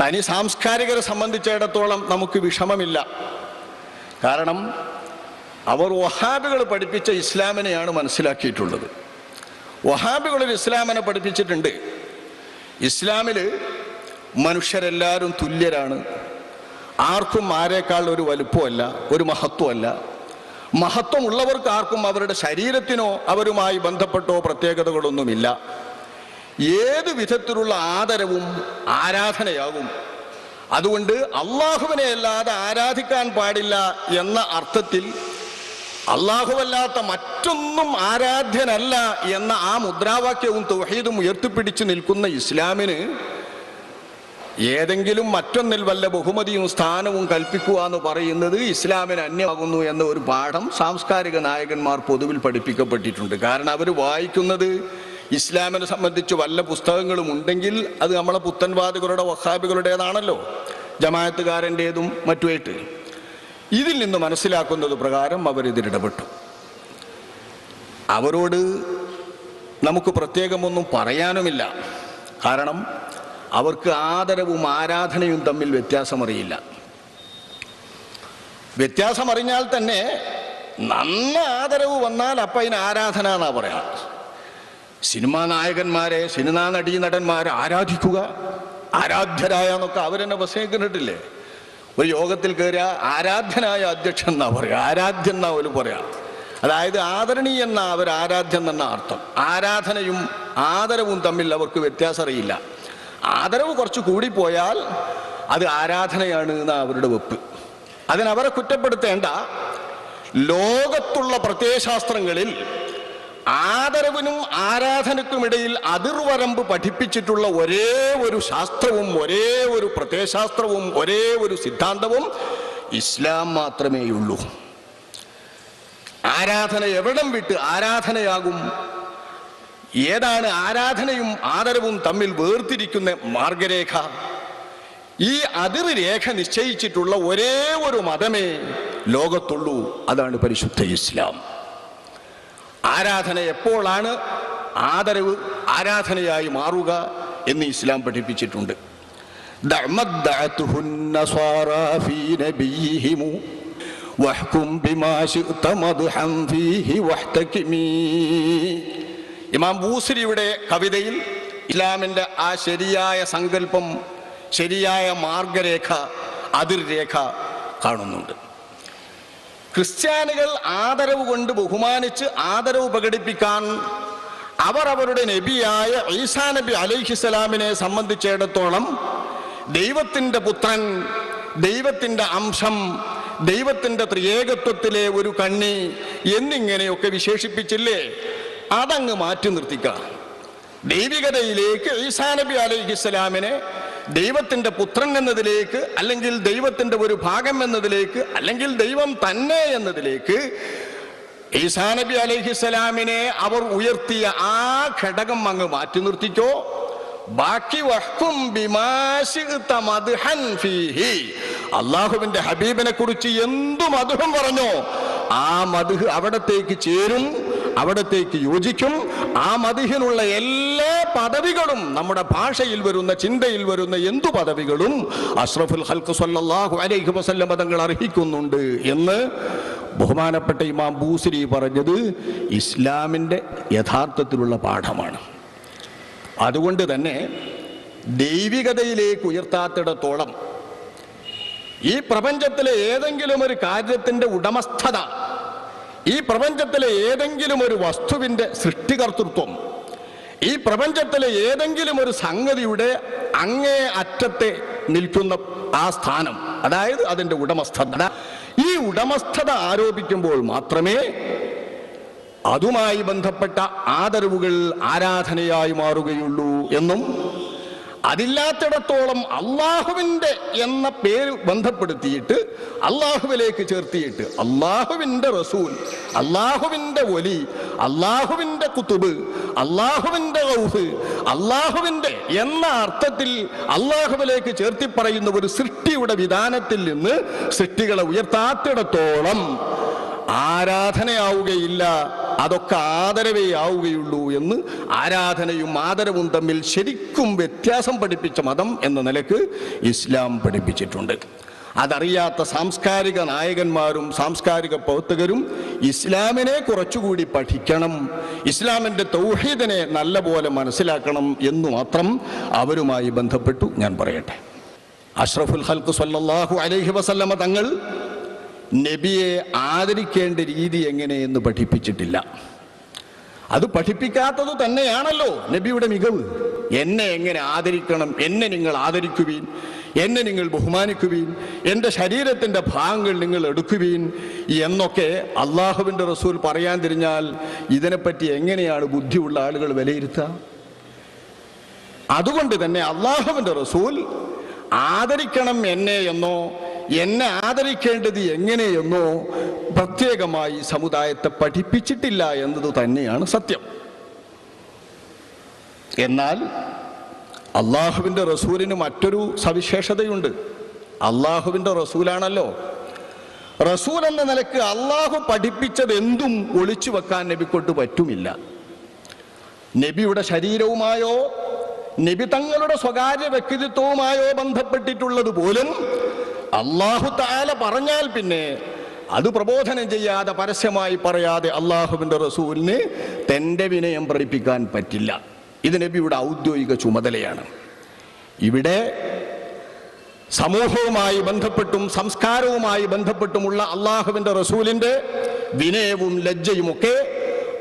തനി സാംസ്കാരികരെ സംബന്ധിച്ചിടത്തോളം നമുക്ക് വിഷമമില്ല. കാരണം അവർ വഹാബികൾ പഠിപ്പിച്ച ഇസ്ലാമിനെയാണ് മനസ്സിലാക്കിയിട്ടുള്ളത്. വഹാബികളിൽ ഇസ്ലാമിനെ പഠിപ്പിച്ചിട്ടുണ്ട്. ഇസ്ലാമിൽ മനുഷ്യരെല്ലാവരും തുല്യരാണ്. ആർക്കും ആരേക്കാൾ ഒരു വലുപ്പമല്ല ഒരു മഹത്വമല്ല. മഹത്വമുള്ളവർക്ക് ആർക്കും അവരുടെ ശരീരത്തിനോ അവരുമായി ബന്ധപ്പെട്ടോ പ്രത്യേകതകളൊന്നുമില്ല. ഏത് വിധത്തിലുള്ള ആദരവും ആരാധനയാകും? അതുകൊണ്ട് അള്ളാഹുവിനെ അല്ലാതെ ആരാധിക്കാൻ പാടില്ല എന്ന അർത്ഥത്തിൽ അള്ളാഹുവല്ലാത്ത മറ്റൊന്നും ആരാധ്യനല്ല എന്ന ആ മുദ്രാവാക്യവും തൗഹീദും ഉയർത്തിപ്പിടിച്ചു നിൽക്കുന്ന ഇസ്ലാമിന് ഏതെങ്കിലും മറ്റൊന്നിൽ വല്ല ബഹുമതിയും സ്ഥാനവും കൽപ്പിക്കുക എന്ന് പറയുന്നത് ഇസ്ലാമിന് അന്യമാകുന്നു എന്ന ഒരു പാഠം സാംസ്കാരിക നായകന്മാർ പൊതുവിൽ പഠിപ്പിക്കപ്പെട്ടിട്ടുണ്ട്. കാരണം അവർ വായിക്കുന്നത് ഇസ്ലാമിനെ സംബന്ധിച്ച് വല്ല പുസ്തകങ്ങളും ഉണ്ടെങ്കിൽ അത് നമ്മളെ പുത്തൻവാദികളുടെ വഹാബികളുടേതാണല്ലോ. ജമായത്തുകാരന്റേതും മറ്റുമായിട്ട്. ഇതിൽ നിന്ന് മനസ്സിലാക്കുന്നത് പ്രകാരം അവരിതിലിടപെട്ടു അവരോട് നമുക്ക് പ്രത്യേകമൊന്നും പറയാനുമില്ല. കാരണം അവർക്ക് ആദരവും ആരാധനയും തമ്മിൽ വ്യത്യാസമറിയില്ല. വ്യത്യാസമറിഞ്ഞാൽ തന്നെ നന്ന ആദരവ് വന്നാൽ അപ്പം അതിന് ആരാധന എന്നാണ് പറയാം? സിനിമാ നായകന്മാരെ സിനിമാ നടീ നടന്മാരെ ആരാധിക്കുക? ആരാധ്യരായ എന്നൊക്കെ അവരെന്നെ പ്രസംഗിക്കുന്നിട്ടില്ലേ ഒരു യോഗത്തിൽ കയറിയ ആരാധ്യനായ അധ്യക്ഷൻ എന്നാ പറയുക ആരാധ്യൻ എന്നാ ഒരു പറയാം. അതായത് ആദരണീയ എന്ന അവർ ആരാധ്യൻ എന്ന അർത്ഥം. ആരാധനയും ആദരവും തമ്മിൽ അവർക്ക് വ്യത്യാസം അറിയില്ല. ആദരവ് കുറച്ച് കൂടിപ്പോയാൽ അത് ആരാധനയാണ് എന്ന അവരുടെ വെപ്പ്. അതിനവരെ കുറ്റപ്പെടുത്തേണ്ട ലോകത്തുള്ള പ്രത്യയശാസ്ത്രങ്ങളിൽ ആദരവിനും ആരാധനക്കുമിടയിൽ അതിർവരമ്പ് പഠിപ്പിച്ചിട്ടുള്ള ഒരേ ഒരു ശാസ്ത്രവും ഒരേ ഒരു പ്രത്യയശാസ്ത്രവും ഒരേ ഒരു സിദ്ധാന്തവും ഇസ്ലാം മാത്രമേയുള്ളൂ ആരാധന എവിടം വിട്ട് ആരാധനയാകും? ഏതാണ് ആരാധനയും ആദരവും തമ്മിൽ വേർതിരിക്കുന്ന മാർഗരേഖ? ഈ അതിർ രേഖ നിശ്ചയിച്ചിട്ടുള്ള ഒരേ ഒരു മതമേ ലോകത്തുള്ളൂ. അതാണ് പരിശുദ്ധ ഇസ്ലാം. ആരാധന എപ്പോഴാണ് ആദരവ് ആരാധനയായി മാറുക എന്ന് ഇസ്ലാം പഠിപ്പിച്ചിട്ടുണ്ട്. ഇമാം ബൂസരിയുടെ കവിതയിൽ ഇസ്ലാമിന്റെ ആ ശരിയായ സങ്കല്പം ശരിയായ മാർഗരേഖ അതിർരേഖ കാണുന്നുണ്ട്. ക്രിസ്ത്യാനികൾ ആദരവ് കൊണ്ട് ബഹുമാനിച്ച് ആദരവ് പ്രകടിപ്പിക്കാൻ അവർ അവരുടെ നബിയായ ഈസാ നബി അലൈഹിസ്സലാമിനെ സംബന്ധിച്ചിടത്തോളം ദൈവത്തിന്റെ പുത്രൻ ദൈവത്തിന്റെ അംശം ദൈവത്തിന്റെ ത്രിയേകത്വത്തിലെ ഒരു കണ്ണി എന്നിങ്ങനെയൊക്കെ വിശേഷിപ്പിച്ചില്ലേ? അതങ്ങ് മാറ്റി നിർത്തിക്കുക ദൈവികതയിലേക്ക് ഈസാ നബി അലൈഹിസ്സലാമിനെ ദൈവത്തിന്റെ പുത്രൻ എന്നതിലേക്ക് അല്ലെങ്കിൽ ദൈവത്തിന്റെ ഒരു ഭാഗം എന്നതിലേക്ക് അല്ലെങ്കിൽ ദൈവം തന്നെ എന്നതിലേക്ക് ഈസാ നബി അലൈഹിസ്സലാമിനെ അവർ ഉയർത്തിയ ആ ഘടകം അങ്ങ് മാറ്റി നിർത്തിക്കോ. ബാക്കി ഫീഹി. അള്ളാഹുവിന്റെ ഹബീബിനെ കുറിച്ച് എന്തു മധുഹം പറഞ്ഞോ? ആ മധു അവിടത്തേക്ക് ചേരും. അവിടത്തേക്ക് യോജിക്കും. ആ മതിഹിനുള്ള എല്ലാ പദവികളും നമ്മുടെ ഭാഷയിൽ വരുന്ന ചിന്തയിൽ വരുന്ന എന്തു പദവികളും അഷ്റഫുൽ ഹൽക്ക് സല്ലാഹു അലൈഹി വസല്ലം പദങ്ങൾ അർഹിക്കുന്നുണ്ട് എന്ന് ബഹുമാനപ്പെട്ട ഇമാം ബൂസിരി പറഞ്ഞത് ഇസ്ലാമിന്റെ യഥാർത്ഥത്തിലുള്ള പാഠമാണ്. അതുകൊണ്ട് തന്നെ ദൈവികതയിലേക്ക് ഉയർത്താത്തിടത്തോളം ഈ പ്രപഞ്ചത്തിലെ ഏതെങ്കിലും ഒരു കാര്യത്തിന്റെ ഉടമസ്ഥത ഈ പ്രപഞ്ചത്തിലെ ഏതെങ്കിലും ഒരു വസ്തുവിന്റെ സൃഷ്ടികർത്തൃത്വം ഈ പ്രപഞ്ചത്തിലെ ഏതെങ്കിലും ഒരു സംഗതിയുടെ അങ്ങേ അറ്റത്തെ നിൽക്കുന്ന ആ സ്ഥാനം അതായത് അതിന്റെ ഉടമസ്ഥത. ഈ ഉടമസ്ഥത ആരോപിക്കുമ്പോൾ മാത്രമേ അതുമായി ബന്ധപ്പെട്ട ആദരവുകൾ ആരാധനയായി മാറുകയുള്ളൂ എന്നും അതില്ലാത്തിടത്തോളം അള്ളാഹുവിന്റെ എന്ന പേര് ബന്ധപ്പെടുത്തിയിട്ട് അള്ളാഹുവിലേക്ക് ചേർത്തിയിട്ട് അള്ളാഹുവിന്റെ റസൂൽ അള്ളാഹുവിന്റെ ഒലി അള്ളാഹുവിന്റെ കുത്തുബ് അള്ളാഹുവിന്റെ റൗഹ് അള്ളാഹുവിന്റെ എന്ന അർത്ഥത്തിൽ അള്ളാഹുവിലേക്ക് ചേർത്തി പറയുന്ന ഒരു സൃഷ്ടിയുടെ വിധാനത്തിൽ നിന്ന് സൃഷ്ടികളെ ഉയർത്താത്തിടത്തോളം ആരാധനയാവുകയില്ല. അതൊക്കെ ആദരവേ ആവുകയുള്ളൂ എന്ന് ആരാധനയും ആദരവും തമ്മിൽ ശരിക്കും വ്യത്യാസം പഠിപ്പിച്ച മതം എന്ന നിലയ്ക്ക് ഇസ്ലാം പഠിപ്പിച്ചിട്ടുണ്ട്. അതറിയാത്ത സാംസ്കാരിക നായകന്മാരും സാംസ്കാരിക പ്രവർത്തകരും ഇസ്ലാമിനെ കുറച്ചുകൂടി പഠിക്കണം ഇസ്ലാമിന്റെ തൗഹീദിനെ നല്ലപോലെ മനസ്സിലാക്കണം എന്ന് മാത്രം അവരുമായി ബന്ധപ്പെട്ടു ഞാൻ പറയട്ടെ. അഷ്റഫുൽ ഹൽക്ക് സല്ലാഹു അലൈഹി വസല്ലമ തങ്ങൾ നബിയെ ആദരിക്കേണ്ട രീതി എങ്ങനെയെന്ന് പഠിപ്പിച്ചിട്ടില്ല. അത് പഠിപ്പിക്കാത്തത് തന്നെയാണല്ലോ നബിയുടെ മികവ്. എന്നെ എങ്ങനെ ആദരിക്കണം എന്നെ നിങ്ങൾ ആദരിക്കുവീൻ എന്നെ നിങ്ങൾ ബഹുമാനിക്കുവീൻ എന്റെ ശരീരത്തിന്റെ ഭാഗങ്ങൾ നിങ്ങൾ എടുക്കുവീൻ എന്നൊക്കെ അള്ളാഹുവിന്റെ റസൂൽ പറയാൻ തിരിഞ്ഞാൽ ഇതിനെപ്പറ്റി എങ്ങനെയാണ് ബുദ്ധിയുള്ള ആളുകൾ വിലയിരുത്തുക? അതുകൊണ്ട് തന്നെ അള്ളാഹുവിന്റെ റസൂൽ ആദരിക്കണം എന്നെ എന്നോ എന്നെ ആദരിക്കേണ്ടത് എങ്ങനെയെന്നോ പ്രത്യേകമായി സമുദായത്തെ പഠിപ്പിച്ചിട്ടില്ല എന്നത് തന്നെയാണ് സത്യം. എന്നാൽ അള്ളാഹുവിന്റെ റസൂലിന് മറ്റൊരു സവിശേഷതയുണ്ട്. അള്ളാഹുവിന്റെ റസൂലാണല്ലോ. റസൂൽ എന്ന നിലയ്ക്ക് അള്ളാഹു പഠിപ്പിച്ചത് എന്തും ഒളിച്ചു വെക്കാൻ നബിക്കൊട്ട് പറ്റുമില്ല. നബിയുടെ ശരീരവുമായോ നബി തങ്ങളുടെ സ്വകാര്യ വ്യക്തിത്വവുമായോ ബന്ധപ്പെട്ടിട്ടുള്ളത് പോലും അള്ളാഹു താല പറഞ്ഞാൽ പിന്നെ അത് പ്രബോധനം ചെയ്യാതെ പരസ്യമായി പറയാതെ അള്ളാഹുവിന്റെ റസൂലിന് തന്റെ വിനയം പ്രകടിപ്പിക്കാൻ പറ്റില്ല. ഇത് നബിയുടെ ഔദ്യോഗിക ചുമതലയാണ്. ഇവിടെ സമൂഹവുമായി ബന്ധപ്പെട്ടും സംസ്കാരവുമായി ബന്ധപ്പെട്ടുമുള്ള അള്ളാഹുവിന്റെ റസൂലിന്റെ വിനയവും ലജ്ജയുമൊക്കെ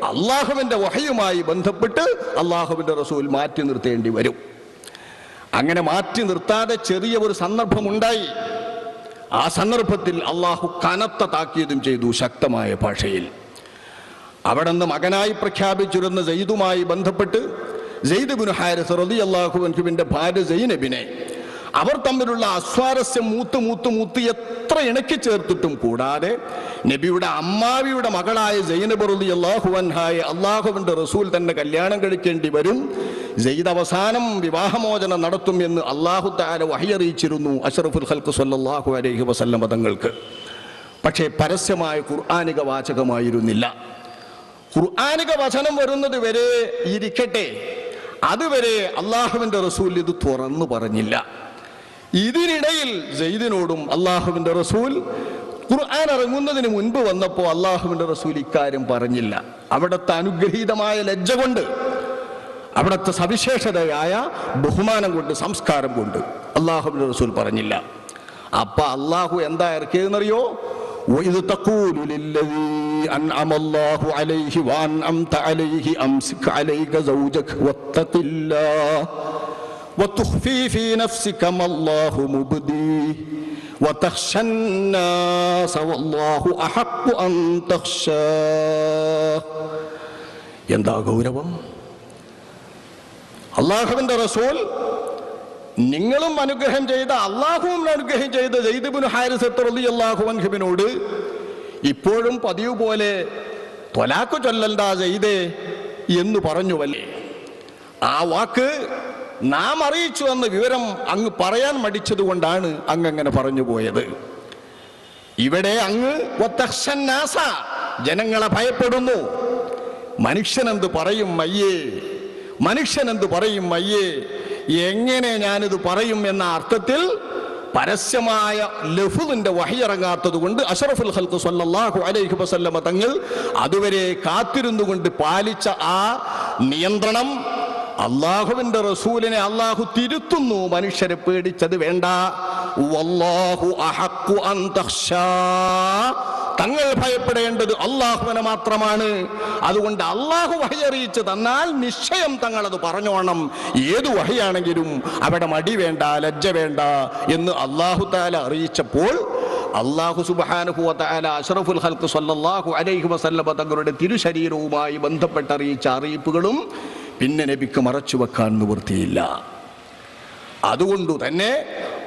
അള്ളാഹുവിന്റെ വഹയുമായി ബന്ധപ്പെട്ട് അള്ളാഹുവിന്റെ റസൂൽ മാറ്റി നിർത്തേണ്ടി വരും. അങ്ങനെ മാറ്റി നിർത്താതെ ചെറിയ ഒരു സന്ദർഭമുണ്ടായി. ആ സന്ദർഭത്തിൽ അള്ളാഹു കനത്ത താക്കീതും ചെയ്തു ശക്തമായ ഭാഷയിൽ. അവിടെ നിന്ന് മകനായി പ്രഖ്യാപിച്ചിരുന്ന ജയ്ദുമായി ബന്ധപ്പെട്ട് ജയ്ദ് ബിൻ ഹാരിസ് റതി അള്ളാഹുവിന്റെ ഭാര്യ ജൈനബിനെ അവർ തമ്മിലുള്ള അസ്വാരസ്യം മൂത്ത് മൂത്ത് മൂത്ത് എത്ര ഇണക്കി ചേർത്തിട്ടും കൂടാതെ നബിയുടെ അമ്മാവിയുടെ മകളായ ജൈനബ് റതി അള്ളാഹുവൻഹായ അള്ളാഹുവിന്റെ റസൂൽ തന്നെ കല്യാണം കഴിക്കേണ്ടി വരും ജയ്ദ് അവസാനം വിവാഹമോചനം നടത്തും എന്ന് അള്ളാഹു താല വഹിയറിയിച്ചിരുന്നു അഷറഫുൽ ഹൽക്ക് സല്ലാഹു അലൈഹി വസല്ലം പദങ്ങൾക്ക് പക്ഷേ പരസ്യമായ ഖുർആാനിക വാചകമായിരുന്നില്ല. ഖുർആാനിക വചനം വരുന്നത് വരെ ഇരിക്കട്ടെ. അതുവരെ അള്ളാഹുവിന്റെ റസൂൽ ഇത് തുറന്നു പറഞ്ഞില്ല. ഇതിനിടയിൽ ജയ്ദിനോടും അള്ളാഹുവിന്റെ റസൂൽ ഖുർആൻ ഇറങ്ങുന്നതിന് മുൻപ് വന്നപ്പോൾ അള്ളാഹുവിന്റെ റസൂൽ ഇക്കാര്യം പറഞ്ഞില്ല. അവിടുത്തെ അനുഗ്രഹീതമായ ലജ്ജ കൊണ്ട് അവിടുത്തെ സവിശേഷതയായ ബഹുമാനം കൊണ്ട് സംസ്കാരം കൊണ്ട്. അള്ളാഹുബിൻ റസൂൽ പറഞ്ഞില്ല. അപ്പൊ അള്ളാഹു എന്താ ഇറക്കിയതെന്നറിയോ? എന്താ ഗൗരവം? അള്ളാഹുവിന്റെ റസൂൽ നിങ്ങളും അനുഗ്രഹം ചെയ്ത അള്ളാഹുവും അനുഗ്രഹം ചെയ്ത ജയ്ദബിന് ഹാരിസത്ത് അള്ളാഹുവൻഹിബിനോട് ഇപ്പോഴും പതിവ് പോലെ തൊലാക്ക് ചൊല്ലണ്ട ചെയ്തേ എന്ന് പറഞ്ഞുവല്ലേ ആ വാക്ക് നാം അറിയിച്ചു എന്ന വിവരം അങ്ങ് പറയാൻ മടിച്ചതുകൊണ്ടാണ് അങ്ങ് അങ്ങനെ പറഞ്ഞു പോയത്. ഇവിടെ അങ്ങ് ജനങ്ങളെ ഭയപ്പെടുന്നു. മനുഷ്യനെന്ത് പറയും അയ്യേ? മനുഷ്യനെന്ത് പറയും? അയ്യേ എങ്ങനെ ഞാനിത് പറയും എന്ന അർത്ഥത്തിൽ പരസ്യമായ ലഫുവിന്റെ വഹിയിറങ്ങാത്തത് കൊണ്ട് അഷറഫുൽ ഹൽക്ക് സല്ലാഹു അലൈഹി വസല്ലമ തങ്ങൾ അതുവരെ കാത്തിരുന്നു കൊണ്ട് പാലിച്ച ആ നിയന്ത്രണം അള്ളാഹുവിന്റെ റസൂലിനെ അള്ളാഹു തിരുത്തുന്നു. മനുഷ്യരെ പേടിച്ചത് വേണ്ട. വല്ലാഹു. തങ്ങൾ ഭയപ്പെടേണ്ടത് അള്ളാഹുവിനെ മാത്രമാണ്. അതുകൊണ്ട് അള്ളാഹു വഹി അറിയിച്ച് തന്നാൽ നിശ്ചയം തങ്ങൾ അത് പറഞ്ഞോണം. ഏത് വഹിയാണെങ്കിലും അവിടെ മടി വേണ്ട ലജ്ജ വേണ്ട എന്ന് അള്ളാഹു താല അറിയിച്ചപ്പോൾ അള്ളാഹു സുബാനുഹു അഷറഫുൽ ഹൽക്ക് സല്ലല്ലാഹു അലൈഹി വസല്ലമ തങ്ങളുടെ തിരുശരീരവുമായി ബന്ധപ്പെട്ട് അറിയിച്ച അറിയിപ്പുകളും പിന്നെ നബിക്ക് മറച്ചു വെക്കാൻ നിവൃത്തിയില്ല. അതുകൊണ്ട് തന്നെ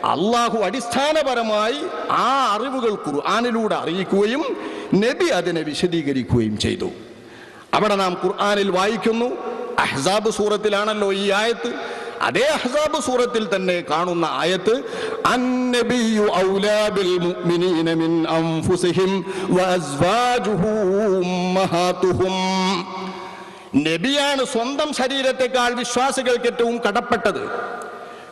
അള്ളാഹു അടിസ്ഥാനപരമായി ആ അറിവുകൾ ഖുർആാനിലൂടെ അറിയിക്കുകയും നബി അതിനെ വിശദീകരിക്കുകയും ചെയ്തു. അവിടെ നാം ഖുർആാനിൽ വായിക്കുന്നു അഹ്സാബ് സൂറത്തിലാണല്ലോ ഈ ആയത്ത്. അതേ അഹ്സാബ് സൂറത്തിൽ തന്നെ കാണുന്ന ആയത്ത് അന്നബിയു ഔലാ ബിൽ മുഅ്മിനീന മിൻ അൻഫുസിഹിം നബിയാണ് സ്വന്തം ശരീരത്തെക്കാൾ വിശ്വാസികൾക്ക് ഏറ്റവും കടപ്പെട്ടത്.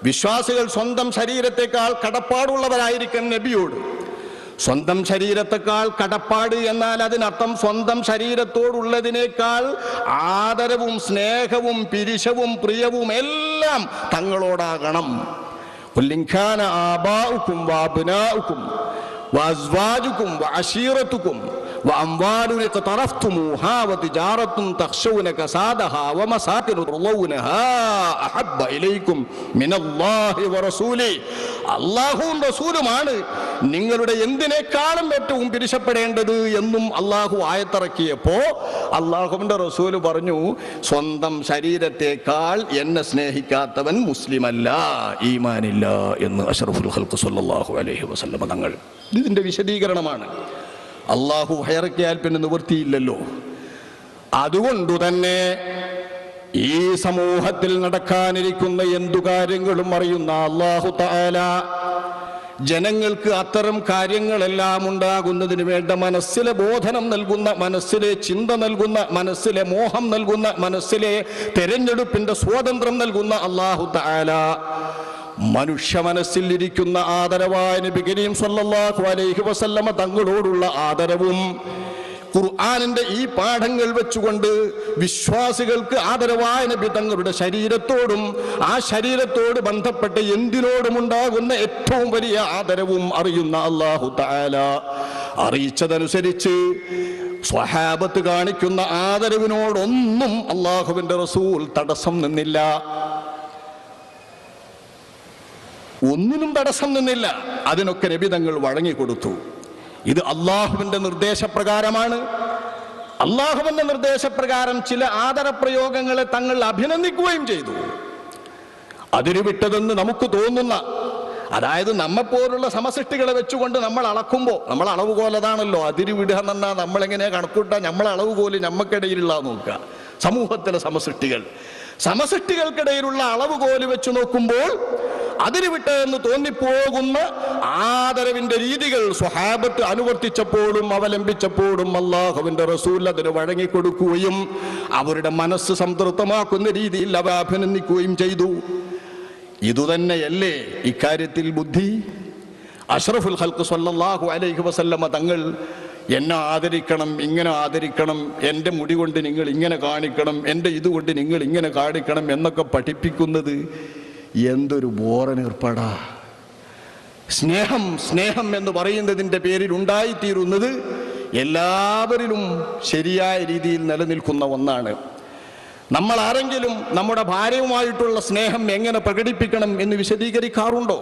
വിശ്വാസികൾ സ്വന്തം ശരീരത്തെക്കാൾ കടപ്പാടുള്ളവരായിരിക്കും നബിയോട്. സ്വന്തം ശരീരത്തെക്കാൾ കടപ്പാട് എന്നാൽ അതിനർത്ഥം സ്വന്തം ശരീരത്തോടുള്ളതിനേക്കാൾ ആദരവും സ്നേഹവും പിരിശവും പ്രിയവും എല്ലാം തങ്ങളോടാകണം. ഉല്ലിംഖാന ആബാഉക്കും വാബുനാവുക്കും വാസ്വാജുക്കും വാശീറത്തുക്കും وأموال اقترفتموها وتجارة تخشون كسادها ومساكن ترضونها أحب إليكم من الله ورسوله അള്ളാഹുവും റസൂലുമാണ് നിങ്ങളുടെ എന്തിനേക്കാളും ഏറ്റവും പിരിശപ്പെടേണ്ടത് എന്നും അള്ളാഹു ആയത്തിറക്കിയപ്പോ അള്ളാഹുവിന്റെ റസൂല് പറഞ്ഞു സ്വന്തം ശരീരത്തെക്കാൾ എന്നെ സ്നേഹിക്കാത്തവൻ മുസ്ലിമല്ല ഈമാനില്ല എന്ന് അഷറഫുൽ ഹൽക്ക് സല്ലല്ലാഹു അലൈഹി വസല്ലമ തങ്ങൾ ഇതിന്റെ വിശദീകരണമാണ് അള്ളാഹു ഹയറക്കിയാൽ പിന്നെ നിവൃത്തിയില്ലല്ലോ. അതുകൊണ്ടു തന്നെ ഈ സമൂഹത്തിൽ നടക്കാനിരിക്കുന്ന എന്തു കാര്യങ്ങളും അറിയുന്ന അള്ളാഹു താല ജനങ്ങൾക്ക് അത്തരം കാര്യങ്ങളെല്ലാം ഉണ്ടാകുന്നതിന് വേണ്ട മനസ്സിലെ ബോധനം നൽകുന്ന മനസ്സിലെ ചിന്ത നൽകുന്ന മനസ്സിലെ മോഹം നൽകുന്ന മനസ്സിലെ തെരഞ്ഞെടുപ്പിന്റെ സ്വാതന്ത്ര്യം നൽകുന്ന അള്ളാഹു താല മനുഷ്യ മനസ്സിൽ ഇരിക്കുന്ന ആദരവായ നബി സല്ലല്ലാഹു അലൈഹി വസല്ലമ തങ്ങളോടുള്ള ആദരവും ഖുർആാനിന്റെ ഈ പാഠങ്ങൾ വെച്ചുകൊണ്ട് വിശ്വാസികൾക്ക് ആദരവായ നബി തങ്ങളുടെ ശരീരത്തോടും ആ ശരീരത്തോട് ബന്ധപ്പെട്ട എന്തിനോടും ഉണ്ടാകുന്ന ഏറ്റവും വലിയ ആദരവും അറിയുന്ന അള്ളാഹു താല അറിയിച്ചതനുസരിച്ച് സ്വഹാബത്ത് കാണിക്കുന്ന ആദരവിനോടൊന്നും അള്ളാഹുവിന്റെ റസൂൽ തടസ്സം നിന്നില്ല. ഒന്നിനും തടസ്സം നിന്നില്ല. അതിനൊക്കെ രബിതങ്ങൾ വഴങ്ങിക്കൊടുത്തു ഇത് അള്ളാഹുവിന്റെ നിർദ്ദേശപ്രകാരമാണ്. അള്ളാഹുവിന്റെ നിർദ്ദേശപ്രകാരം ചില ആദരപ്രയോഗങ്ങളെ തങ്ങൾ അഭിനന്ദിക്കുകയും ചെയ്തു. അതിന് വിട്ടതെന്ന് നമുക്ക് തോന്നുന്ന അതായത് നമ്മെപ്പോലുള്ള സമസൃഷ്ടികളെ വെച്ചുകൊണ്ട് നമ്മൾ അളക്കുമ്പോൾ നമ്മൾ അളവുകോലതാണല്ലോ. അതിരി വിടുക എന്ന് പറഞ്ഞാൽ നമ്മളെങ്ങനെ കണക്കൂട്ടാ? നമ്മളെ അളവുകോൽ നമ്മക്കിടയിലുള്ള നോക്കുക. സമൂഹത്തിലെ സമസൃഷ്ടികൾ. സമസൃഷ്ടികൾക്കിടയിലുള്ള അളവ് കോൽ വെച്ച് നോക്കുമ്പോൾ അതിന് വിട്ടതെന്ന് തോന്നിപ്പോകുന്ന ആദരവിന്റെ രീതികൾ സ്വഹാബത്ത് അനുവർത്തിച്ചപ്പോഴും അവലംബിച്ചപ്പോഴും അള്ളാഹുവിന്റെ റസൂൽ അതിന് വഴങ്ങിക്കൊടുക്കുകയും അവരുടെ മനസ്സ് സംതൃപ്തമാക്കുന്ന രീതിയിൽ അവ അഭിനന്ദിക്കുകയും ചെയ്തു. ഇതുതന്നെയല്ലേ ഇക്കാര്യത്തിൽ ബുദ്ധി? അഷ്റഫുൽ ഹൽക്ക് സല്ലാഹു അലൈഹി വസല്ലമ തങ്ങൾ എന്നെ ആദരിക്കണം ഇങ്ങനെ ആദരിക്കണം എന്റെ മുടി കൊണ്ട് നിങ്ങൾ ഇങ്ങനെ കാണിക്കണം എന്റെ ഇതുകൊണ്ട് നിങ്ങൾ ഇങ്ങനെ കാണിക്കണം എന്നൊക്കെ പഠിപ്പിക്കുന്നത് എന്തൊരു ബോറനേർപ്പാടാ സ്നേഹം സ്നേഹം എന്ന് പറയുന്നതിന്റെ പേരിൽ ഉണ്ടായിത്തീരുന്നത് എല്ലാവരിലും ശരിയായ രീതിയിൽ നിലനിൽക്കുന്ന ഒന്നാണ്. നമ്മൾ ആരെങ്കിലും നമ്മുടെ ഭാര്യയുമായിട്ടുള്ള സ്നേഹം എങ്ങനെ പ്രകടിപ്പിക്കണം എന്ന് വിശദീകരിക്കാറുണ്ടോ?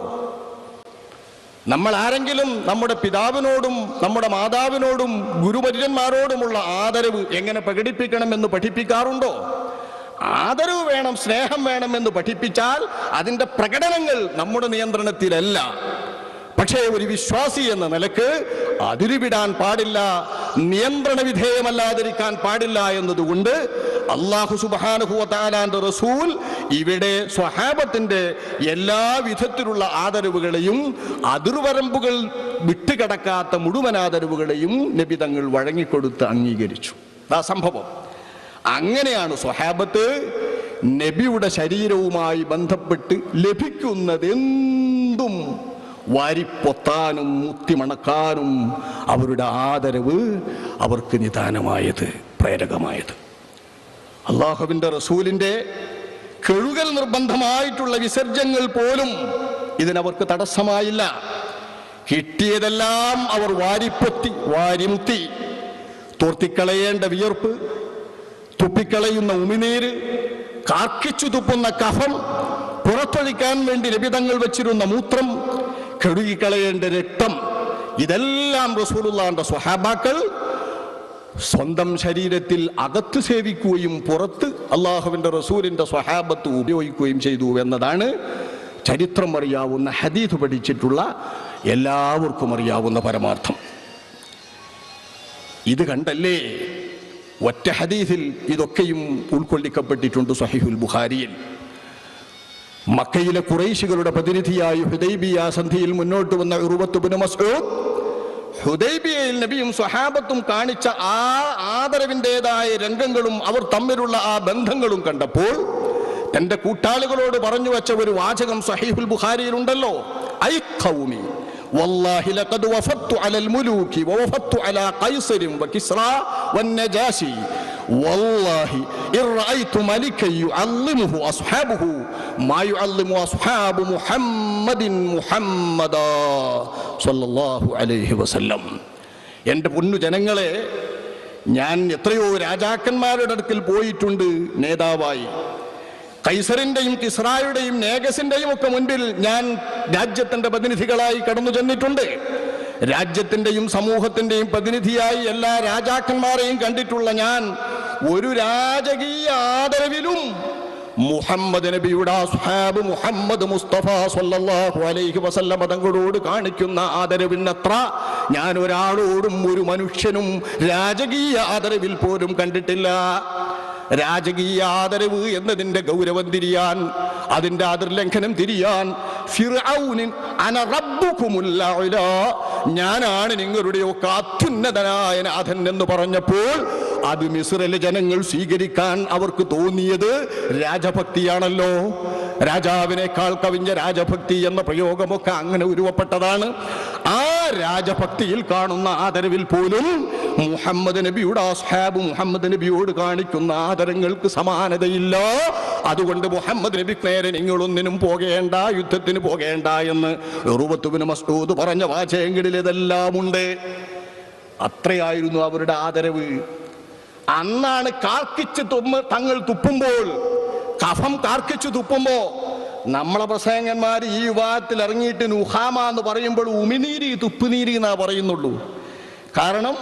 നമ്മൾ ആരെങ്കിലും നമ്മുടെ പിതാവിനോടും നമ്മുടെ മാതാവിനോടും ഗുരുപര്യന്മാരോടുമുള്ള ആദരവ് എങ്ങനെ പ്രകടിപ്പിക്കണമെന്ന് പഠിപ്പിക്കാറുണ്ടോ? ആദരവ് വേണം സ്നേഹം വേണം എന്ന് പഠിപ്പിച്ചാൽ അതിന്റെ പ്രകടനങ്ങൾ നമ്മുടെ നിയന്ത്രണത്തിലല്ല. പക്ഷേ ഒരു വിശ്വാസി എന്ന നിലയ്ക്ക് അതിരുവിടാൻ പാടില്ല നിയന്ത്രണ വിധേയമല്ലാതിരിക്കാൻ പാടില്ല എന്നതുകൊണ്ട് അള്ളാഹു സുബാനുഭവത്താലാന്റെ റസൂൽ ഇവിടെ സ്വഹാബത്തിന്റെ എല്ലാ വിധത്തിലുള്ള ആദരവുകളെയും അതിർവരമ്പുകൾ വിട്ടുകിടക്കാത്ത മുഴുവൻ ആദരവുകളെയും നബി തങ്ങൾ വഴങ്ങിക്കൊടുത്ത് അംഗീകരിച്ചു. ആ സംഭവം. അങ്ങനെയാണ് സ്വഹാബത്ത് നബിയുടെ ശരീരവുമായി ബന്ധപ്പെട്ട് ലഭിക്കുന്നത് എന്തും വാരിപ്പൊത്താനും മുത്തിമണക്കാനും അവരുടെ ആദരവ് അവർക്ക് നിദാനമായത് പ്രേരകമായത്. അള്ളാഹുവിന്റെ റസൂലിന്റെ കെഴുകൽ നിർബന്ധമായിട്ടുള്ള വിസർജ്യങ്ങൾ പോലും ഇതിനവർക്ക് തടസ്സമായില്ല. കിട്ടിയതെല്ലാം അവർ വാരിപ്പൊത്തി വാരിമുത്തി തോർത്തിക്കളയേണ്ട വിയർപ്പ് തുപ്പിക്കളയുന്ന ഉമിനീര് കാർക്കിച്ചു തുപ്പുന്ന കഫം പുറത്തൊഴിക്കാൻ വേണ്ടി ലഭിതങ്ങൾ വെച്ചിരുന്ന മൂത്രം കഴുകിക്കളയേണ്ട രക്തം ഇതെല്ലാം റസൂലുള്ളാന്റെ സ്വഹാബാക്കൾ സ്വന്തം ശരീരത്തിൽ അകത്ത് സേവിക്കുകയും പുറത്ത് അള്ളാഹുവിന്റെ റസൂലിന്റെ സ്വഹാബത്ത് ഉപയോഗിക്കുകയും ചെയ്തു എന്നതാണ് ചരിത്രം അറിയാവുന്ന ഹദീത് പഠിച്ചിട്ടുള്ള എല്ലാവർക്കും അറിയാവുന്ന പരമാർത്ഥം. ഇത് കണ്ടല്ലേ? ഒറ്റ ഹദീസിൽ ഇതൊക്കെയും ഉൾക്കൊള്ളിക്കപ്പെട്ടിട്ടുണ്ട് സഹിഹുൽ ബുഖാരിയിൽ. മക്കയിലെ കുറൈശികളുടെ പ്രതിനിധിയായി ഹുദൈബിയ സന്ധിയിൽ മുന്നോട്ട് വന്ന ഉറുവത്തുബിന് മസ്ഊദ് ഹുദൈബിയയിൽ നബിയും സ്വഹാബത്തും കാണിച്ച ആ ആദരവിന്റെതായ രംഗങ്ങളും അവർ തമ്മിലുള്ള ആ ബന്ധങ്ങളും കണ്ടപ്പോൾ തന്റെ കൂട്ടാളികളോട് പറഞ്ഞു വച്ച ഒരു വാചകം സഹീഹുൽ ബുഖാരിയിലുണ്ടല്ലോ ഐ ഖൗമി. والله لقد وفدت على الملوك ووفدت على قيصر وكسرى والنجاشي والله إن رأيت ملكا يعلمه أصحابه ما يعلم أصحاب محمد محمدا صلى الله عليه وسلم എൻ്റെ പൊന്നു ജനങ്ങളെ ഞാൻ എത്രയോ രാജാക്കന്മാരുടെ അടുക്കൽ പോയിട്ടുണ്ട് നേതാവായി കൈസറിന്റെയും കിസ്രായുടെയും നേഗസിന്റെയും ഒക്കെ മുൻപിൽ ഞാൻ രാജ്യത്തിന്റെ പ്രതിനിധികളായി കടന്നു ചെന്നിട്ടുണ്ട്. രാജ്യത്തിന്റെയും സമൂഹത്തിന്റെയും പ്രതിനിധിയായി എല്ലാ രാജാക്കന്മാരെയും കണ്ടിട്ടുള്ള ഞാൻ ഒരു രാജകീയ ആദരവിലും മുഹമ്മദ് നബിയുടെ അസ്ഹാബ് മുഹമ്മദ് മുസ്തഫ സല്ലല്ലാഹു അലൈഹി വസല്ലമ തങ്ങളോട് കാണിക്കുന്ന ആദരവിനത്ര ഞാൻ ഒരാളോടും ഒരു മനുഷ്യനും രാജകീയ ആദരവിൽ പോലും കണ്ടിട്ടില്ല. രാജകീയ ആദരവ് എന്നതിന്റെ ഗൗരവം തിരിയാൻ അതിന്റെ അതിർലംഘനം തിരിയാൻ. ഞാനാണ് നിങ്ങളുടെയൊക്കെ അത്യുന്നതനായ നാഥൻ എന്ന് പറഞ്ഞപ്പോൾ അത് മിസ്രയിലെ ജനങ്ങൾ സ്വീകരിക്കാൻ അവർക്ക് തോന്നിയത് രാജഭക്തിയാണല്ലോ രാജാവിനേക്കാൾ കവിഞ്ഞ രാജഭക്തി എന്ന പ്രയോഗമൊക്കെ അങ്ങനെ ഉരുവപ്പെട്ടതാണ്. ആ രാജഭക്തിയിൽ കാണുന്ന ആദരവിൽ പോലും മുഹമ്മദ് നബിയുടെ അസ്ഹാബ് മുഹമ്മദ് നബിയോട് കാണിക്കുന്ന ആദരങ്ങൾക്ക് സമാനതയില്ല. അതുകൊണ്ട് മുഹമ്മദ് നബി നേരെ നിങ്ങളൊന്നിനും പോകേണ്ട യുദ്ധത്തിന് പോകേണ്ട എന്ന് റുബത്തുബിന് മസ്തൂദ് പറഞ്ഞ വാചകങ്ങളിൽ ഇതെല്ലാം ഉണ്ട്. അത്രയായിരുന്നു അവരുടെ ആദരവ്. അന്നാണ് കാർക്കിച്ച് തുമ്മ തങ്ങൾ തുപ്പുമ്പോൾ കഫം കാർക്കിച്ചു തുപ്പുമ്പോ നമ്മളെ പ്രസംഗന്മാർ ഈ വിവാഹത്തിൽ ഇറങ്ങിയിട്ട് നുഹാമ എന്ന് പറയുമ്പോൾ ഉമിനീരി തുപ്പുനീരി എന്നാ പറയുന്നുള്ളൂ. കാരണം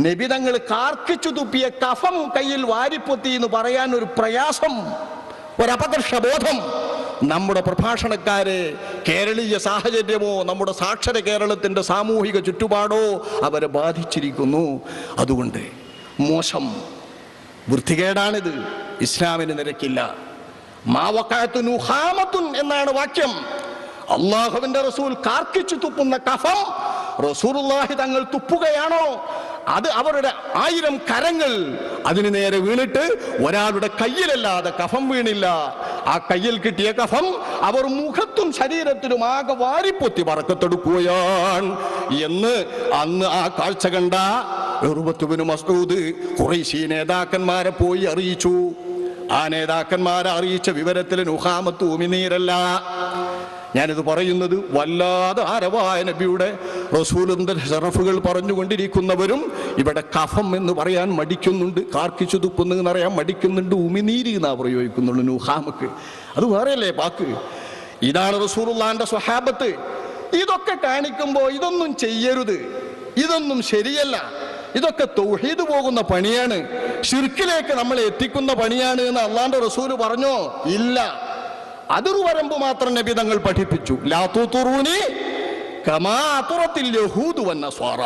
നിബിതങ്ങൾ കാർക്കിച്ചു തുപ്പിയ കഫം കയ്യിൽ വാരിപ്പൊത്തി എന്ന് പറയാൻ ഒരു പ്രയാസം ഒരപകർഷബോധം നമ്മുടെ പ്രഭാഷണക്കാരെ കേരളീയ സാഹചര്യമോ നമ്മുടെ സാക്ഷര കേരളത്തിന്റെ സാമൂഹിക ചുറ്റുപാടോ അവരെ ബാധിച്ചിരിക്കുന്നു. അതുകൊണ്ട് മോശം വൃത്തികേടാണിത്. ഇസ്ലാമിന് നിരക്കില്ല. മാവക്കാത്തു നുഹാമത്തുൻ എന്നാണ് വാക്യം. അള്ളാഹുവിന്റെ റസൂൽ കാർക്കിച്ചു തുപ്പുന്ന കഫം റസൂലുള്ളാഹി തങ്ങൾ തുപ്പുകയാണോ? അത് അവരുടെ ആയിരം കരങ്ങൾ അതിന് നേരെ വീണിട്ട് ഒരാളുടെ കയ്യിലല്ലാതെ കഫം വീണില്ല. ആ കയ്യിൽ കിട്ടിയ കഫം അവർ മുഖത്തും ശരീരത്തിലും ആകെ വാരിപ്പൊത്തി പറക്കത്തെടുക്കുകയാണ്. എന്ന് അന്ന് ആ കാഴ്ച കണ്ട ഉറുബത്തുബിന് മസ്ഊദ് കുറേശി നേതാക്കന്മാരെ പോയി അറിയിച്ചു. ആ നേതാക്കന്മാരെ അറിയിച്ച വിവരത്തിൽ നുഹാമത്ത് ഉമിനീരല്ല ഞാനിത് പറയുന്നത് വല്ലാതെ ആരവായ നബിയുടെ റസൂലിന്റെ ഷറഫുകൾ പറഞ്ഞുകൊണ്ടിരിക്കുന്നവരും ഇവിടെ കഫം എന്ന് പറയാൻ മടിക്കുന്നുണ്ട് കാർക്കിച്ചു തുപ്പുന്നു എന്നറിയാൻ മടിക്കുന്നുണ്ട് ഉമിനീര് എന്നാ പ്രയോഗിക്കുന്നുള്ളൂ നുഹാമക്ക്. അത് വേറെയല്ലേ പാക്ക്? ഇതാണ് റസൂലുള്ളാന്റെ സ്വഹാബത്ത്. ഇതൊക്കെ കാണിക്കുമ്പോൾ ഇതൊന്നും ചെയ്യരുത് ഇതൊന്നും ശരിയല്ല. ഇതൊക്കെ തൗഹീദ് പോകുന്ന പണിയാണ്. ഷിർക്കിലേക്ക് നമ്മൾ എത്തിക്കുന്ന പണിയാണ് എന്ന് അള്ളാന്റെ റസൂൽ പറഞ്ഞോ? ഇല്ല. അതിർവരമ്പ് മാത്രം നബി തങ്ങൾ പഠിപ്പിച്ചു. ലാത്തൂത്തുറൂനി കമാതുറത്തിൽ വന്ന സ്വാറ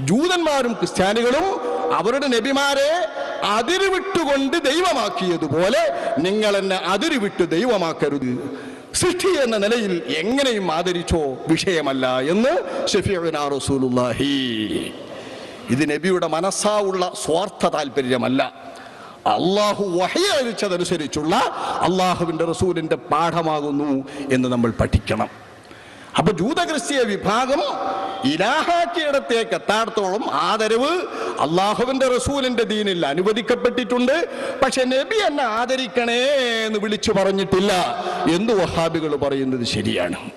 ജൂതന്മാരും ക്രിസ്ത്യാനികളും അവരുടെ നബിമാരെ അതിരുവിട്ടുകൊണ്ട് ദൈവമാക്കിയതുപോലെ നിങ്ങൾ എന്നെ അതിരുവിട്ട് ദൈവമാക്കരുത്. സൃഷ്ടി എന്ന നിലയിൽ എങ്ങനെയും ആദരിച്ചോ വിഷയമല്ല എന്ന് ഷഫീഉന റസൂലുള്ളാഹി. ഇത് നബിയുടെ മനസ്സാവുള്ള സ്വാർത്ഥ താല്പര്യമല്ല. അള്ളാഹു വഹി അയച്ചതനുസരിച്ചുള്ള അള്ളാഹുവിന്റെ റസൂലിന്റെ പാഠമാകുന്നു എന്ന് നമ്മൾ പഠിക്കണം. അപ്പൊ ജൂതക്രിസ്തീയ വിഭാഗം ഇലാഹാക്കിയിടത്തേക്ക് എത്താടത്തോളം ആദരവ് അള്ളാഹുവിന്റെ റസൂലിന്റെ ദീനിൽ അനുവദിക്കപ്പെട്ടിട്ടുണ്ട്. പക്ഷെ നബി എന്നെ ആദരിക്കണേ എന്ന് വിളിച്ചു പറഞ്ഞിട്ടില്ല. എന്ന് വഹാബികൾ പറയുന്നത് ശരിയാണ്?